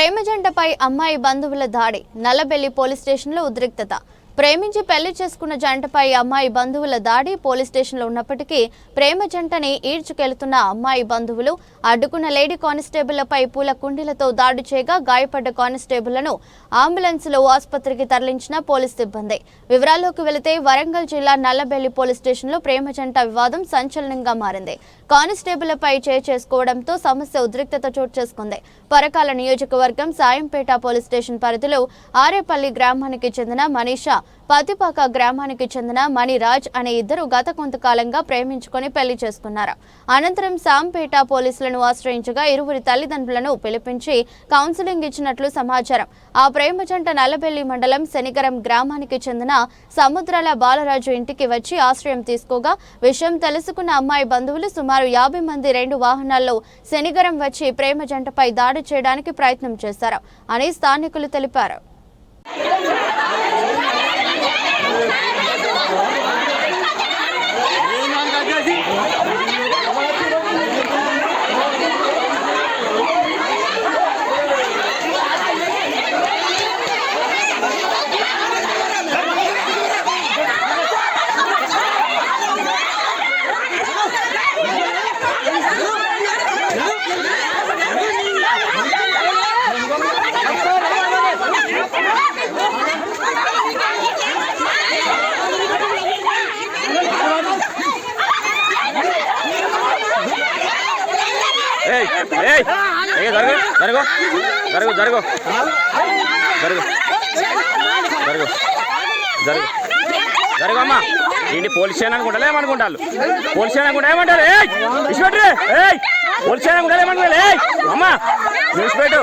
ప్రేమ జంటపై అమ్మాయి బంధువుల దాడి నల్లబెల్లి పోలీస్ స్టేషన్లో ఉద్రిక్తత. ప్రేమించి పెళ్ళి చేసుకున్న జంటపై అమ్మాయి బంధువుల దాడి పోలీస్ స్టేషన్లో ఉన్నప్పటికీ ప్రేమ జంటని ఈడ్చుకెళ్తున్న అమ్మాయి బంధువులు అడ్డుకున్న లేడీ కానిస్టేబుళ్ళపై పూల కుండీలతో దాడి చేయగా గాయపడ్డ కానిస్టేబుళ్ళను అంబులెన్స్లో ఆసుపత్రికి తరలించిన పోలీస్ సిబ్బంది. వివరాల్లోకి వెళితే వరంగల్ జిల్లా నల్లబెల్లి పోలీస్ స్టేషన్లో ప్రేమ జంట వివాదం సంచలనంగా మారింది. కానిస్టేబుళ్ళపై చేయి చేసుకోవడంతో సమస్య ఉద్రిక్తత చోటు చేసుకుంది. పరకాల నియోజకవర్గం సాయంపేట పోలీస్ స్టేషన్ పరిధిలో ఆరేపల్లి గ్రామానికి చెందిన మనీషా పతిపాక గ్రామానికి చెందిన మణిరాజ్ అనే ఇద్దరు గత కొంతకాలంగా ప్రేమించుకొని పెళ్ళి చేసుకున్నారు. అనంతరం సాంపేట పోలీసులను ఆశ్రయించగా ఇరువురి తల్లిదండ్రులను పిలిపించి కౌన్సిలింగ్ ఇచ్చినట్లు సమాచారం. ఆ ప్రేమ జంట నల్లబెల్లి మండలం శనిగరం గ్రామానికి చెందిన సముద్రాల బాలరాజు ఇంటికి వచ్చి ఆశ్రయం తీసుకోగా విషయం తెలుసుకున్న అమ్మాయి బంధువులు సుమారు యాభై మంది రెండు వాహనాల్లో శనిగరం వచ్చి ప్రేమ జంటపై దాడి చేయడానికి ప్రయత్నం చేశారు అని స్థానికులు తెలిపారు. జరుగు జరుగు జరుగు జరుగు జరుగు జరుగు జరుగు జరుగు అమ్మా ఏంటి పోలీస్ స్టేషన్ అనుకుంటా ఏమనుకుంటారు పోలీస్ స్టేషన్ అనుకుంటా ఏమంటారు ఏయ్ విడిచిపెట్టు ఏయ్ పోలీస్ స్టేషన్ అనుకుంటా ఏమనుకుంటారు ఏయ్ అమ్మా విడిచిపెట్టు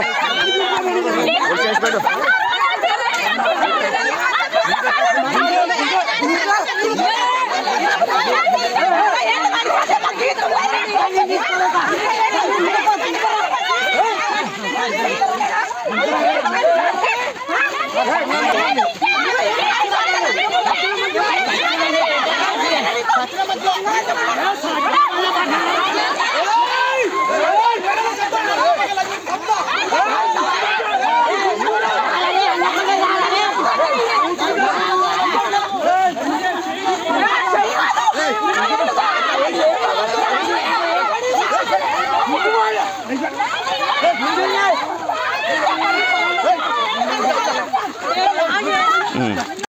పోలీస్ Hey, hey, hey. 嗯。